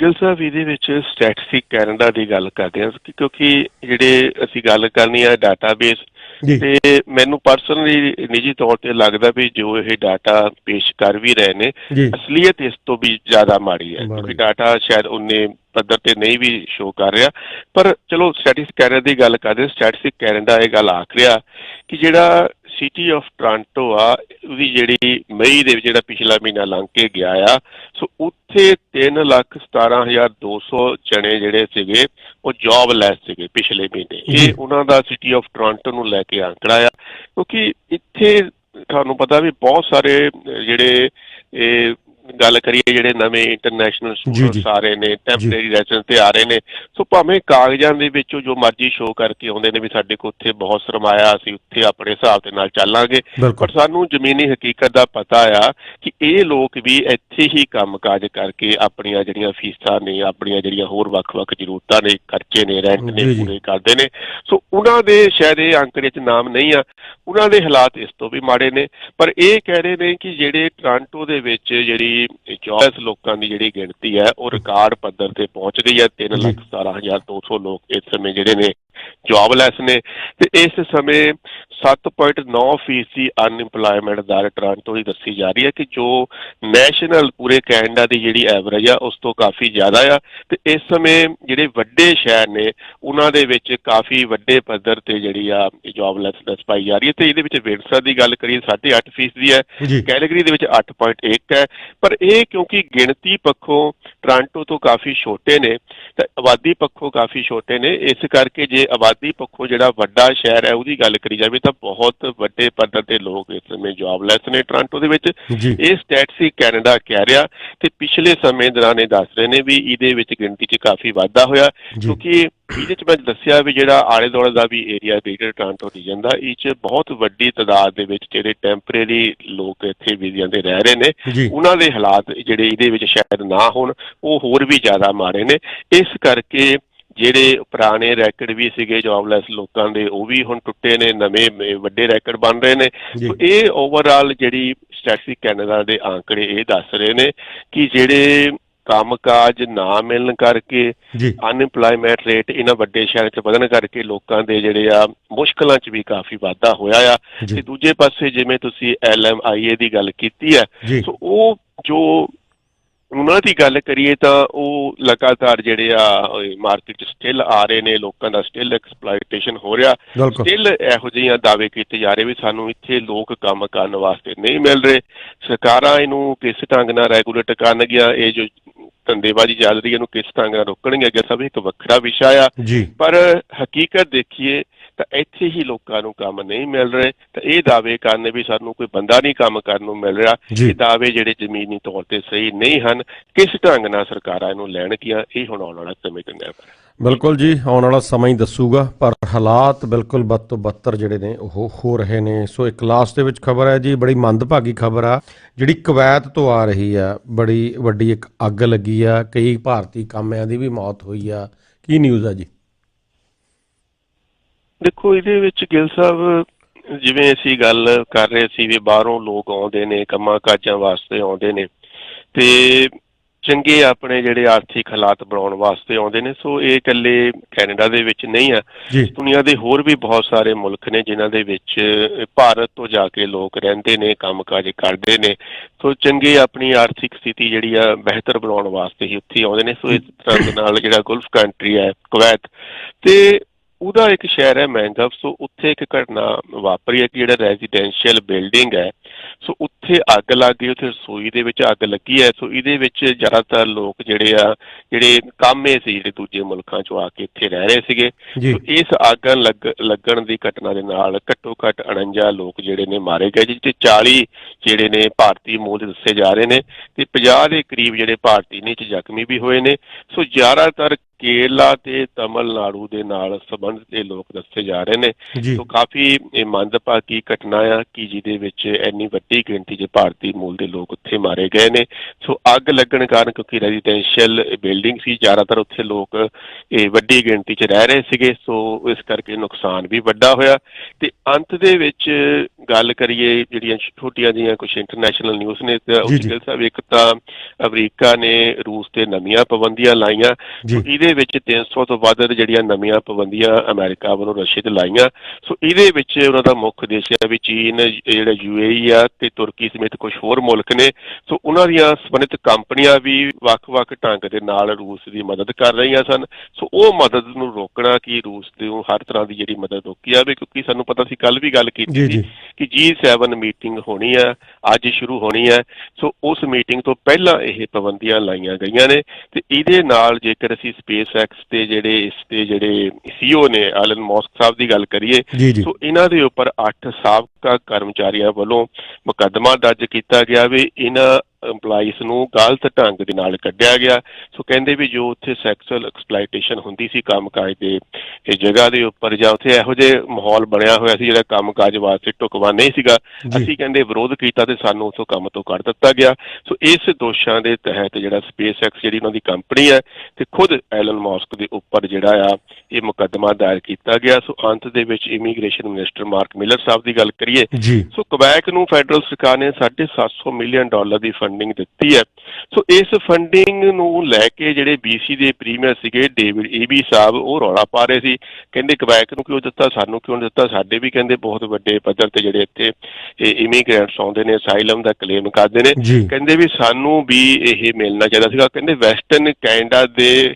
ਗਿਲ ਸਾਹਿਬ, ਇਹਦੇ ਵਿੱਚ ਸਟੈਟਿਸਟਿਕ ਕੈਨੇਡਾ ਦੀ ਗੱਲ ਕਰਦੇ ਹਾਂ, ਕਿਉਂਕਿ ਜਿਹੜੇ ਅਸੀਂ ਗੱਲ ਕਰਨੀ ਆ ਡਾਟਾਬੇਸ ਤੇ ਮੈਨੂੰ ਪਰਸਨਲੀ ਨਿੱਜੀ ਤੌਰ ਤੇ ਲੱਗਦਾ ਵੀ ਜੋ ਇਹ ਡਾਟਾ ਪੇਸ਼ ਕਰ ਵੀ ਰਹੇ ਨੇ ਅਸਲੀਅਤ ਇਸ ਤੋਂ ਵੀ ਜ਼ਿਆਦਾ ਮਾੜੀ ਹੈ। ਕਿਉਂਕਿ ਡਾਟਾ ਸ਼ਾਇਦ ਉਨੇ ਪੱਧਰ ਤੇ ਨਹੀਂ ਵੀ ਸ਼ੋ ਕਰ ਰਿਹਾ। ਪਰ ਚਲੋ ਸਟੈਟਿਸਟਿਕ ਕੈਨੇਡਾ ਦੀ ਗੱਲ ਕਰਦੇ ਸਟੈਟਿਸਟਿਕ ਕੈਨੇਡਾ ਇਹ ਗੱਲ ਆਖ ਰਿਹਾ ਕਿ ਜਿਹੜਾ ਸਿਟੀ ਆਫ ਟੋਰਾਂਟੋ ਆ ਉਹਦੀ ਜਿਹੜੀ ਮਈ ਦੇ ਜਿਹੜਾ ਪਿਛਲਾ ਮਹੀਨਾ ਲੰਘ ਕੇ ਗਿਆ ਆ ਸੋ ਉੱਥੇ 317200 ਜਣੇ ਜਿਹੜੇ ਸੀਗੇ ਉਹ ਜੌਬਲੈਸ ਸੀਗੇ ਪਿਛਲੇ ਮਹੀਨੇ। ਇਹ ਉਹਨਾਂ ਦਾ ਸਿਟੀ ਆਫ ਟੋਰਾਂਟੋ ਨੂੰ ਲੈ ਕੇ ਆંકੜਾ ਆ ਕਿਉਂਕਿ ਇੱਥੇ ਤੁਹਾਨੂੰ ਪਤਾ ਵੀ ਬਹੁਤ ਸਾਰੇ ਜਿਹੜੇ ਇਹ ਗੱਲ ਕਰੀਏ ਜਿਹੜੇ ਨਵੇਂ ਇੰਟਰਨੈਸ਼ਨਲ। ਸਟੂਡੈਂਟਸ ਆ ਰਹੇ ਨੇ ਟੈਂਪਰੇਰੀ ਰੈਜ਼ੀਡੈਂਸ ਤੇ ਆ ਰਹੇ ਨੇ। ਸੋ ਭਾਵੇਂ ਕਾਗਜ਼ਾਂ ਦੇ ਵਿੱਚੋਂ ਜੋ ਮਰਜ਼ੀ ਸ਼ੋਅ ਕਰਕੇ ਆਉਂਦੇ ਨੇ ਵੀ ਸਾਡੇ ਕੋਲ ਉੱਥੇ ਬਹੁਤ ਸਰਮਾਇਆ ਅਸੀਂ ਉੱਥੇ ਆਪਣੇ ਹਿਸਾਬ ਦੇ ਨਾਲ ਚੱਲਾਂਗੇ। ਪਰ ਸਾਨੂੰ ਜ਼ਮੀਨੀ ਹਕੀਕਤ ਦਾ ਪਤਾ ਆ ਕਿ ਇਹ ਲੋਕ ਵੀ ਇੱਥੇ ਹੀ ਕੰਮਕਾਜ ਕਰਕੇ ਆਪਣੀਆਂ ਜਿਹੜੀਆਂ ਫੀਸਾਂ ਨੇ ਆਪਣੀਆਂ ਜਿਹੜੀਆਂ ਹੋਰ ਵੱਖ-ਵੱਖ ਜ਼ਰੂਰਤਾਂ ਨੇ ਖਰਚੇ ਨੇ ਰੈਂਟ ਨੇ। ਪੂਰੇ ਕਰਦੇ ਨੇ। ਸੋ ਉਹਨਾਂ ਦੇ ਸ਼ਾਇਦ ਇਹ ਅੰਕੜੇ 'ਚ ਨਾਮ ਨਹੀਂ ਆ ਉਹਨਾਂ ਦੇ ਹਾਲਾਤ ਇਸ ਤੋਂ ਵੀ ਮਾੜੇ ਨੇ। ਪਰ ਇਹ ਕਹਿ ਰਹੇ ਨੇ ਕਿ ਜਿਹੜੇ ਟੋਰਾਂਟੋ ਦੇ ਵਿੱਚ ਜਿਹੜੀ ਜੌਬਲੈਸ ਲੋਕਾਂ ਦੀ ਜਿਹੜੀ ਗਿਣਤੀ ਹੈ ਉਹ ਰਿਕਾਰਡ ਪੱਧਰ ਤੇ ਪਹੁੰਚ ਗਈ ਹੈ। 317200 ਲੋਕ ਇਸ ਸਮੇਂ ਜਿਹੜੇ ਨੇ ਜੌਬਲੈਸ ਨੇ। ਤੇ ਇਸ ਸਮੇਂ 7.9 ਫੀਸਦੀ ਅਨਇੰਪਲੋਇਮੈਂਟ ਦਰ ਟੋਰਾਂਟੋ ਦੀ ਦੱਸੀ ਜਾ ਰਹੀ ਹੈ ਕਿ ਜੋ ਨੈਸ਼ਨਲ ਪੂਰੇ ਕੈਨੇਡਾ ਦੀ ਜਿਹੜੀ ਐਵਰੇਜ ਆ ਉਸ ਤੋਂ ਕਾਫੀ ਜ਼ਿਆਦਾ ਆ ਤੇ ਇਸ ਸਮੇਂ ਜਿਹੜੇ ਵੱਡੇ ਸ਼ਹਿਰ ਨੇ ਉਹਨਾਂ ਦੇ ਵਿੱਚ ਕਾਫੀ ਵੱਡੇ ਪੱਧਰ ਤੇ ਜਿਹੜੀ ਆ ਜੌਬਲੈਸਨੈਸ ਪਾਈ ਜਾ ਰਹੀ ਹੈ ਤੇ ਇਹਦੇ ਵਿੱਚ ਵਿੰਸਰ ਦੀ ਗੱਲ ਕਰੀਏ 8.5 ਫੀਸਦੀ ਹੈ ਕੈਲਗਰੀ ਦੇ ਵਿੱਚ 8.1 ਹੈ। ਪਰ ਇਹ ਕਿਉਂਕਿ ਗਿਣਤੀ ਪੱਖੋਂ ਟੋਰਾਂਟੋ ਤੋਂ ਕਾਫੀ ਛੋਟੇ ਨੇ ਤੇ ਆਬਾਦੀ ਪੱਖੋਂ ਕਾਫੀ ਛੋਟੇ ਨੇ ਇਸ ਕਰਕੇ ਜੇ ਆਬਾਦੀ ਪੱਖੋਂ ਜਿਹੜਾ ਵੱਡਾ ਸ਼ਹਿਰ ਹੈ ਉਹਦੀ ਗੱਲ ਕਰੀ ਜਾਵੇ ਤਾਂ ਬਹੁਤ ਵੱਡੇ ਪੱਧਰ ਤੇ ਲੋਕ ਇਸ ਸਮੇਂ ਜੌਬਲੈਸ ਨੇ ਟੋਰਾਂਟੋ ਦੇ ਵਿੱਚ। ਇਹ ਸਟੈਟਿਸਟਿਕ ਕੈਨੇਡਾ ਕਹਿ ਰਿਹਾ ਤੇ ਪਿਛਲੇ ਸਮੇਂ ਦੌਰਾਨ ਇਹ ਦੱਸ ਰਹੇ ਨੇ ਵੀ ਇਹਦੇ ਵਿੱਚ ਗਿਣਤੀ 'ਚ ਕਾਫੀ ਵਾਧਾ ਹੋਇਆ। ਕਿਉਂਕਿ ਇਹਦੇ 'ਚ ਮੈਂ ਦੱਸਿਆ ਵੀ ਜਿਹੜਾ ਆਲੇ ਦੁਆਲੇ ਦਾ ਵੀ ਏਰੀਆ ਗ੍ਰੇਟਰ ਟੋਰਾਂਟੋ ਰੀਜਨ ਦਾ ਇਹ 'ਚ ਬਹੁਤ ਵੱਡੀ ਤਾਦਾਦ ਦੇ ਵਿੱਚ ਜਿਹੜੇ ਟੈਂਪਰੇਰੀ ਲੋਕ ਇੱਥੇ ਵੀਜ਼ਿਆਂ ਤੇ ਰਹਿ ਰਹੇ ਨੇ। ਉਹਨਾਂ ਦੇ ਹਾਲਾਤ ਜਿਹੜੇ ਇਹਦੇ ਵਿੱਚ ਸ਼ਾਇਦ ਨਾ ਹੋਣ ਉਹ ਹੋਰ ਵੀ ਜ਼ਿਆਦਾ ਮਾੜੇ ਨੇ। ਇਸ ਕਰਕੇ ਜਿਹੜੇ ਪੁਰਾਣੇ ਰੈਕਡ ਵੀ ਸੀਗੇ ਜੌਬਲੈਸ ਲੋਕਾਂ ਦੇ ਉਹ ਵੀ ਹੁਣ ਟੁੱਟੇ ਨੇ ਨਵੇਂ ਵੱਡੇ ਰੈਕਡ ਬਣ ਰਹੇ ਨੇ। ਇਹ ਓਵਰਆਲ ਜਿਹੜੀ ਸਟੈਟਿਸਟਿਕ ਕੈਨੇਡਾ ਦੇ ਆંકੜੇ ਇਹ ਦੱਸ ਰਹੇ ਨੇ ਕਿ ਜਿਹੜੇ ਕੰਮਕਾਜ ਨਾ ਮਿਲਣ ਕਰਕੇ ਜੀ। ਅਨਇੰਪਲੋਇਮੈਂਟ ਰੇਟ ਇਹਨਾਂ ਵੱਡੇ ਸ਼ਹਿਰਾਂ 'ਚ ਵਧਣ ਕਰਕੇ ਲੋਕਾਂ ਦੇ ਜਿਹੜੇ ਆ ਮੁਸ਼ਕਲਾਂ 'ਚ ਵੀ ਕਾਫੀ ਵਾਧਾ ਹੋਇਆ ਆ। ਤੇ ਦੂਜੇ ਪਾਸੇ ਜਿਵੇਂ ਤੁਸੀਂ ਐਲਐਮਆਈਏ ਦੀ ਗੱਲ ਕੀਤੀ ਹੈ ਸੋ ਉਹ ਜੋ ਉਹਨਾਂ ਦੀ ਗੱਲ ਕਰੀਏ ਤਾਂ ਉਹ ਲਗਾਤਾਰ ਜਿਹੜੇ ਆ ਮਾਰਕੀਟ 'ਚ ਸਟਿਲ ਆ ਰਹੇ ਨੇ ਲੋਕਾਂ ਦਾ ਸਟਿਲ ਐਕਸਪਲੋਇਟੇਸ਼ਨ ਹੋ ਰਿਹਾ। ਸਟਿਲ ਇਹੋ ਜਿਹੀਆਂ ਦਾਅਵੇ ਕੀਤੇ ਜਾ ਰਹੇ ਵੀ ਸਾਨੂੰ ਇੱਥੇ ਲੋਕ ਕੰਮ ਕਰਨ ਵਾਸਤੇ ਨਹੀਂ ਮਿਲ ਰਹੇ। ਸਰਕਾਰਾਂ ਇਹਨੂੰ ਕਿਸ ਢੰਗ ਨਾਲ ਰੈਗੂਲੇਟ ਕਰਨਗੀਆਂ? ਇਹ ਜੋ ਧੰਦੇਬਾਜ਼ੀ ਚੱਲ ਰਹੀ ਹੈ ਇਹਨੂੰ ਕਿਸ ਢੰਗ ਨਾਲ ਰੋਕਣਗੇ ਅੱਗੇ ਸਭ ਇੱਕ ਵੱਖਰਾ ਵਿਸ਼ਾ ਆ। ਪਰ ਹਕੀਕਤ ਦੇਖੀਏ ਤਾਂ ਇੱਥੇ ਹੀ ਲੋਕਾਂ ਨੂੰ ਕੰਮ ਨਹੀਂ ਮਿਲ ਰਹੇ। ਤਾਂ ਇਹ ਦਾਅਵੇ ਕਰਨੇ ਵੀ ਸਾਨੂੰ ਕੋਈ ਬੰਦਾ ਨਹੀਂ ਕੰਮ ਕਰਨ ਨੂੰ ਮਿਲ ਰਿਹਾ। ਇਹ ਦਾਅਵੇ ਜਿਹੜੇ ਜ਼ਮੀਨੀ ਤੌਰ ਤੇ ਸਹੀ ਨਹੀਂ ਹਨ ਕਿਸ ਢੰਗ ਨਾਲ ਸਰਕਾਰਾਂ ਇਹਨੂੰ ਲੈਣਗੀਆਂ ਇਹ ਹੁਣ ਆਉਣ ਵਾਲਾ ਸਮੇਂ ਨਿਰਭਰ ਹੈ। ਬਿਲਕੁਲ ਜੀ ਆਉਣ ਵਾਲਾ ਸਮਾਂ ਹੀ ਦੱਸੂਗਾ ਪਰ ਹਾਲਾਤ ਬਿਲਕੁਲ ਬਦ ਤੋਂ ਬੱਤਰ ਜਿਹੜੇ ਨੇ ਉਹ ਹੋ ਰਹੇ ਨੇ। ਸੋ ਇੱਕ ਲਾਸਟ ਦੇ ਵਿੱਚ ਖਬਰ ਹੈ ਜੀ ਬੜੀ ਮੰਦਭਾਗੀ ਖਬਰ ਆ ਜਿਹੜੀ ਕੁਵੈਤ ਤੋਂ ਆ ਰਹੀ ਆ। ਬੜੀ ਵੱਡੀ ਇੱਕ ਅੱਗ ਲੱਗੀ ਆ ਕਈ ਭਾਰਤੀ ਕਾਮਿਆਂ ਦੀ ਵੀ ਮੌਤ ਹੋਈ ਆ। ਕੀ ਨਿਊਜ਼ ਆ ਜੀ? ਦੇਖੋ ਇਹਦੇ ਵਿੱਚ ਗਿੱਲ ਸਾਹਿਬ ਜਿਵੇਂ ਅਸੀਂ ਗੱਲ ਕਰ ਰਹੇ ਸੀ ਵੀ ਬਾਹਰੋਂ ਲੋਕ ਆਉਂਦੇ ਨੇ ਕੰਮਾਂ ਕਾਜਾਂ ਵਾਸਤੇ ਆਉਂਦੇ ਨੇ ਤੇ ਚੰਗੇ ਆਪਣੇ ਜਿਹੜੇ ਆਰਥਿਕ ਹਾਲਾਤ ਬਣਾਉਣ ਵਾਸਤੇ ਆਉਂਦੇ ਨੇ ਸੋ ਇਹ ਇਕੱਲੇ ਕੈਨੇਡਾ ਦੇ ਵਿੱਚ ਨਹੀਂ ਆ। ਦੁਨੀਆ ਦੇ ਹੋਰ ਵੀ ਬਹੁਤ ਸਾਰੇ ਮੁਲਕ ਨੇ ਜਿਨ੍ਹਾਂ ਦੇ ਵਿੱਚ ਭਾਰਤ ਤੋਂ ਜਾ ਕੇ ਲੋਕ ਰਹਿੰਦੇ ਨੇ ਕੰਮਕਾਜ ਕਰਦੇ ਨੇ ਸੋ ਚੰਗੇ ਆਪਣੀ ਆਰਥਿਕ ਸਥਿਤੀ ਜਿਹੜੀ ਆ ਬਿਹਤਰ ਬਣਾਉਣ ਵਾਸਤੇ ਹੀ ਉੱਥੇ ਆਉਂਦੇ ਨੇ ਸੋ ਇਸ ਤਰ੍ਹਾਂ ਦੇ ਨਾਲ ਜਿਹੜਾ ਗਲਫ ਕੰਟਰੀ ਹੈ ਕੁਵੈਤ ਤੇ ਉਹਦਾ ਇੱਕ ਸ਼ਹਿਰ ਹੈ ਮੈਂਗਵ ਸੋ ਉੱਥੇ ਇੱਕ ਘਟਨਾ ਵਾਪਰੀ ਹੈ ਕਿ ਜਿਹੜਾ ਰੈਜ਼ੀਡੈਂਸ਼ੀਅਲ ਬਿਲਡਿੰਗ ਹੈ ਸੋ ਉੱਥੇ ਅੱਗ ਲੱਗ ਗਈ ਉੱਥੇ ਰਸੋਈ ਦੇ ਵਿੱਚ ਅੱਗ ਲੱਗੀ ਹੈ ਸੋ ਇਹਦੇ ਵਿੱਚ ਜ਼ਿਆਦਾਤਰ ਲੋਕ ਜਿਹੜੇ ਆ ਜਿਹੜੇ ਕਾਮੇ ਸੀ ਜਿਹੜੇ ਦੂਜੇ ਮੁਲਕਾਂ ਚੋਂ ਆ ਕੇ ਇੱਥੇ ਰਹਿ ਰਹੇ ਸੀਗੇ। ਸੋ ਇਸ ਅੱਗ ਲੱਗ ਲੱਗਣ ਦੀ ਘਟਨਾ ਦੇ ਨਾਲ ਘੱਟੋ ਘੱਟ 49 ਲੋਕ ਜਿਹੜੇ ਨੇ ਮਾਰੇ ਗਏ ਜਿਸ 'ਚ 40 ਜਿਹੜੇ ਨੇ ਭਾਰਤੀ ਮੂਲ ਦੇ ਦੱਸੇ ਜਾ ਰਹੇ ਨੇ ਤੇ 50 ਦੇ ਕਰੀਬ ਜਿਹੜੇ ਭਾਰਤੀ ਨੇ 'ਚ ਜ਼ਖਮੀ ਵੀ ਹੋਏ ਨੇ। ਸੋ ਜ਼ਿਆਦਾਤਰ ਕੇਰਲਾ ਤੇ ਤਮਿਲਨਾਡੂ ਦੇ ਨਾਲ ਸੰਬੰਧਿਤ ਇਹ ਲੋਕ ਦੱਸੇ ਜਾ ਰਹੇ ਨੇ। ਸੋ ਕਾਫੀ ਮੰਦਭਾਗੀ ਘਟਨਾ ਆ ਕਿ ਜਿਹਦੇ ਵਿੱਚ ਇੰਨੀ ਵੱਡੀ ਗਿਣਤੀ 'ਚ ਭਾਰਤੀ ਮੂਲ ਦੇ ਲੋਕ ਉੱਥੇ ਮਾਰੇ ਗਏ ਨੇ। ਸੋ ਅੱਗ ਲੱਗਣ ਕਾਰਨ ਕਿਉਂਕਿ ਰੈਜ਼ੀਡੈਂਸ਼ੀਅਲ ਬਿਲਡਿੰਗ ਸੀ ਜ਼ਿਆਦਾਤਰ ਉੱਥੇ ਲੋਕ ਇਹ ਵੱਡੀ ਗਿਣਤੀ 'ਚ ਰਹਿ ਰਹੇ ਸੀਗੇ ਸੋ ਇਸ ਕਰਕੇ ਨੁਕਸਾਨ ਵੀ ਵੱਡਾ ਹੋਇਆ। ਤੇ ਅੰਤ ਦੇ ਵਿੱਚ ਗੱਲ ਕਰੀਏ ਜਿਹੜੀਆਂ ਛੋਟੀਆਂ ਜਿਹੀਆਂ ਕੁਝ ਇੰਟਰਨੈਸ਼ਨਲ ਨਿਊਜ਼ ਨੇ ਤੇ ਜੀ। ਉਸਕੇ ਸਾਹਿਬ ਇੱਕ ਤਾਂ ਅਮਰੀਕਾ ਨੇ ਰੂਸ ਤੇ ਨਵੀਆਂ ਪਾਬੰਦੀਆਂ ਲਾਈਆਂ। ਜੀ। ਸੋ ਇਹਦੇ ਵਿੱਚ 300 ਤੋਂ ਵੱਧ ਜਿਹੜੀਆਂ ਨਵੀਆਂ ਪਾਬੰਦੀਆਂ ਅਮਰੀਕਾ ਵੱਲੋਂ ਰਸ਼ੀਆ ਤੇ ਲਾਈਆਂ। ਸੋ ਇਹਦੇ ਵਿੱਚ ਉਹਨਾਂ ਦਾ ਮੁੱਖ ਦੇਸ਼ ਹੈ ਵੀ ਚੀਨ ਜਿਹੜਾ ਯੂਏਈ ਆ ਤੇ ਤੁਰਕੀ ਸਮੇਤ ਕੁਝ ਹੋਰ ਮੁਲਕ ਨੇ। ਸੋ ਉਹਨਾਂ ਦੀਆਂ ਸੰਬੰਧਿਤ ਕੰਪਨੀਆਂ ਵੀ ਵੱਖ-ਵੱਖ ਢੰਗ ਦੇ ਨਾਲ ਰੂਸ ਦੀ ਮਦਦ ਕਰ ਰਹੀਆਂ ਸਨ। ਸੋ ਉਹ ਮਦਦ ਨੂੰ ਰੋਕਣਾ ਕਿ ਰੂਸ ਦੇ ਨੂੰ ਹਰ ਤਰ੍ਹਾਂ ਦੀ ਜਿਹੜੀ ਮਦਦ ਰੋਕੀ ਜਾਵੇ ਕਿਉਂਕਿ ਸਾਨੂੰ ਪਤਾ ਸੀ ਕੱਲ ਵੀ ਗੱਲ ਕੀਤੀ ਜੀ ਸੀ ਜੀ। ਕਿ G7 ਮੀਟਿੰਗ ਹੋਣੀ ਹੈ ਅੱਜ ਸ਼ੁਰੂ ਹੋਣੀ ਹੈ ਸੋ ਉਸ ਮੀਟਿੰਗ ਤੋਂ ਪਹਿਲਾਂ ਇਹ ਪਾਬੰਦੀਆਂ ਲਾਈਆਂ ਗਈਆਂ ਨੇ ਤੇ ਇਹਦੇ ਨਾਲ ਜੇਕਰ ਅਸੀਂ ਐਕਸ ਤੇ ਜਿਹੜੇ ਇਸ ਦੇ ਜਿਹੜੇ ਸੀਓ ਨੇ ਐਲਨ ਮੌਸਕ ਸਾਹਿਬ ਦੀ ਗੱਲ ਕਰੀਏ ਸੋ ਇਹਨਾਂ ਦੇ ਉੱਪਰ 8 ਸਾਬਕਾ ਕਰਮਚਾਰੀਆਂ ਵੱਲੋਂ ਮੁਕੱਦਮਾ ਦਰਜ ਕੀਤਾ ਗਿਆ ਵੀ ਇਹਨਾਂ EMPLOYEES ਨੂੰ ਗਲਤ ਢੰਗ ਦੇ ਨਾਲ ਕੱਢਿਆ ਗਿਆ। ਸੋ ਕਹਿੰਦੇ ਵੀ ਜੋ ਉੱਥੇ ਸੈਕਸੁਅਲ ਐਕਸਪਲੋਇਟੇਸ਼ਨ ਹੁੰਦੀ ਸੀ ਕੰਮਕਾਜ ਦੇ ਇਹ ਜਗ੍ਹਾ ਦੇ ਉੱਪਰ ਜਾਂ ਉੱਥੇ ਇਹੋ ਜਿਹੇ ਮਾਹੌਲ ਬਣਿਆ ਹੋਇਆ ਸੀ ਜਿਹੜਾ ਕੰਮਕਾਜ ਵਾਸਤੇ ਢੁਕਵਾ ਨਹੀਂ ਸੀਗਾ। ਅਸੀਂ ਕਹਿੰਦੇ ਵਿਰੋਧ ਕੀਤਾ ਤੇ ਸਾਨੂੰ ਉਥੋਂ ਕੰਮ ਤੋਂ ਕੱਢ ਦਿੱਤਾ ਗਿਆ। ਸੋ ਇਸ ਦੋਸ਼ਾਂ ਦੇ ਤਹਿਤ ਜਿਹੜਾ ਸਪੇਸ ਐਕਸ ਜਿਹੜੀ ਉਹਨਾਂ ਦੀ ਕੰਪਨੀ ਹੈ ਤੇ ਖੁਦ ਐਲਨ ਮਾਸਕ ਦੇ ਉੱਪਰ ਜਿਹੜਾ ਆ ਇਹ ਮੁਕੱਦਮਾ ਦਾਇਰ ਕੀਤਾ ਗਿਆ। ਸੋ ਅੰਤ ਦੇ ਵਿੱਚ ਇਮੀਗ੍ਰੇਸ਼ਨ ਮਿਨਿਸਟਰ ਮਾਰਕ ਮਿਲਰ ਸਾਹਿਬ ਦੀ ਗੱਲ ਕਰੀਏ। ਸੋ ਕੁਬੈਕ ਨੂੰ ਫੈਡਰਲ ਸਰਕਾਰ ਨੇ 750 ਮਿਲੀਅਨ ਡਾਲਰ ਦੀ ਫੰਡਿੰਗ ਦਿੱਤੀ ਹੈ। ਸੋ ਇਸ ਫੰਡਿੰਗ ਨੂੰ ਲੈ ਕੇ ਜਿਹੜੇ ਬੀਸੀ ਦੇ ਪ੍ਰੀਮੀਅਰ ਸੀਗੇ ਡੇਵਿਡ ਏਬੀ ਸਾਹਿਬ ਉਹ ਰੌਲਾ ਪਾ ਰਹੇ ਸੀ। ਕਹਿੰਦੇ ਕੁਬੈਕ ਨੂੰ ਕਿਉਂ ਦਿੱਤਾ ਸਾਨੂੰ ਕਿਉਂ ਨਹੀਂ ਦਿੱਤਾ? ਸਾਡੇ ਵੀ ਕਹਿੰਦੇ ਬਹੁਤ ਵੱਡੇ ਪੱਧਰ ਤੇ ਜਿਹੜੇ ਇੱਥੇ ਇਮੀਗ੍ਰੈਂਟਸ ਆਉਂਦੇ ਨੇ ਅਸਾਈਲਮ ਦਾ ਕਲੇਮ ਕਰਦੇ ਨੇ। ਕਹਿੰਦੇ ਵੀ ਸਾਨੂੰ ਵੀ ਇਹ ਮਿਲਣਾ ਚਾਹੀਦਾ ਸੀਗਾ। ਕਹਿੰਦੇ ਵੈਸਟਰਨ ਕੈਨੇਡਾ ਦੇ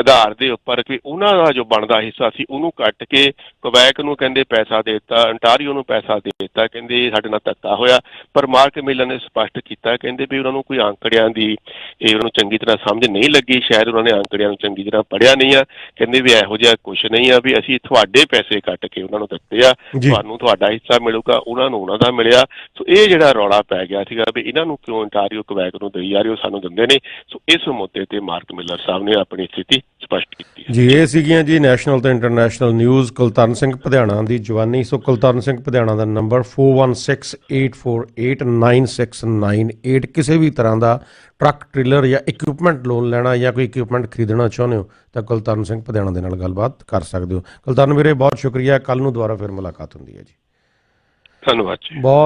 ਆਧਾਰ ਦੇ ਉੱਪਰ ਕਿ ਉਹਨਾਂ ਦਾ ਜੋ ਬਣਦਾ ਹਿੱਸਾ ਸੀ ਉਹਨੂੰ ਕੱਟ ਕੇ ਕੁਬੈਕ ਨੂੰ ਕਹਿੰਦੇ ਪੈਸਾ ਦੇ ਦਿੱਤਾ ਅੰਟਾਰੀਓ ਨੂੰ ਪੈਸਾ ਦੇ ਦਿੱਤਾ ਕਹਿੰਦੇ ਸਾਡੇ ਨਾਲ ਧੱਕਾ ਹੋਇਆ। ਪਰ ਮਾਰਕ ਮਿਲਰ ਨੇ ਸਪਸ਼ਟ ਕੀਤਾ ਕਹਿੰਦੇ ਵੀ ਉਹਨਾਂ ਨੂੰ ਕੋਈ ਅੰਕੜਿਆਂ ਦੀ ਇਹ ਉਹਨਾਂ ਨੂੰ ਚੰਗੀ ਤਰ੍ਹਾਂ ਸਮਝ ਨਹੀਂ ਲੱਗੀ ਸ਼ਾਇਦ ਉਹਨਾਂ ਨੇ ਅੰਕੜਿਆਂ ਨੂੰ ਚੰਗੀ ਤਰ੍ਹਾਂ ਪੜ੍ਹਿਆ ਨਹੀਂ ਆ। ਕਹਿੰਦੇ ਵੀ ਇਹੋ ਜਿਹਾ ਕੁਝ ਨਹੀਂ ਆ ਵੀ ਅਸੀਂ ਤੁਹਾਡੇ ਪੈਸੇ ਕੱਟ ਕੇ ਉਹਨਾਂ ਨੂੰ ਦਿੱਤੇ ਆ ਤੁਹਾਨੂੰ ਤੁਹਾਡਾ ਹਿੱਸਾ ਮਿਲੂਗਾ ਉਹਨਾਂ ਨੂੰ ਉਹਨਾਂ ਦਾ ਮਿਲਿਆ। ਸੋ ਇਹ ਜਿਹੜਾ ਰੌਲਾ ਪੈ ਗਿਆ ਸੀਗਾ ਵੀ ਇਹਨਾਂ ਨੂੰ ਕਿਉਂ ਅੰਟਾਰੀਓ ਕੁਬੈਕ ਨੂੰ ਦੇਈ ਜਾ ਰਹੇ ਹੋ ਸਾਨੂੰ ਦਿੰਦੇ ਨੇ ਸੋ ਇਸ ਮੁੱਦੇ ਤੇ ਮਾਰਕ ਮਿਲਰ ਸਾਹਿਬ ਨੇ ਆਪਣੀ ਸਥਿਤੀ ਸਪਸ਼ਟ ਕੀਤੀ ਹੈ। ਜੀ ਇਹ ਸੀਗੀਆਂ ਜੀ ਨੈਸ਼ਨਲ ਤੇ ਇੰਟਰਨੈਸ਼ਨਲ ਨਿਊਜ਼। ਕੁਲਤਰਨ ਸਿੰਘ ਪਧਿਆਣਾ ਦੀ ਜਵਾਨੀ। ਸੋ ਕੁਲਤਰਨ ਸਿੰਘ ਪਧਿਆਣਾ ਦਾ ਨੰਬਰ 4168489698 ਕਿਸੇ ਵੀ ਤਰ੍ਹਾਂ ਦਾ ਟਰੱਕ ਟ੍ਰੇਲਰ ਜਾਂ ਇਕਵਿਪਮੈਂਟ ਲੋਨ ਲੈਣਾ ਜਾਂ ਕੋਈ ਇਕਵਿਪਮੈਂਟ ਖਰੀਦਣਾ ਚਾਹੁੰਦੇ ਹੋ ਤਾਂ ਕੁਲਤਰਨ ਸਿੰਘ ਪਧਿਆਣਾ ਦੇ ਨਾਲ ਗੱਲਬਾਤ ਕਰ ਸਕਦੇ ਹੋ। ਕੁਲਤਰਨ ਵੀਰੇ ਬਹੁਤ ਸ਼ੁਕਰੀਆ। ਕੱਲ ਨੂੰ ਦੁਬਾਰਾ ਫਿਰ ਮੁਲਾਕਾਤ ਹੁੰਦੀ ਹੈ ਜੀ। ਧੰਨਵਾਦ ਜੀ। ਬਹੁਤ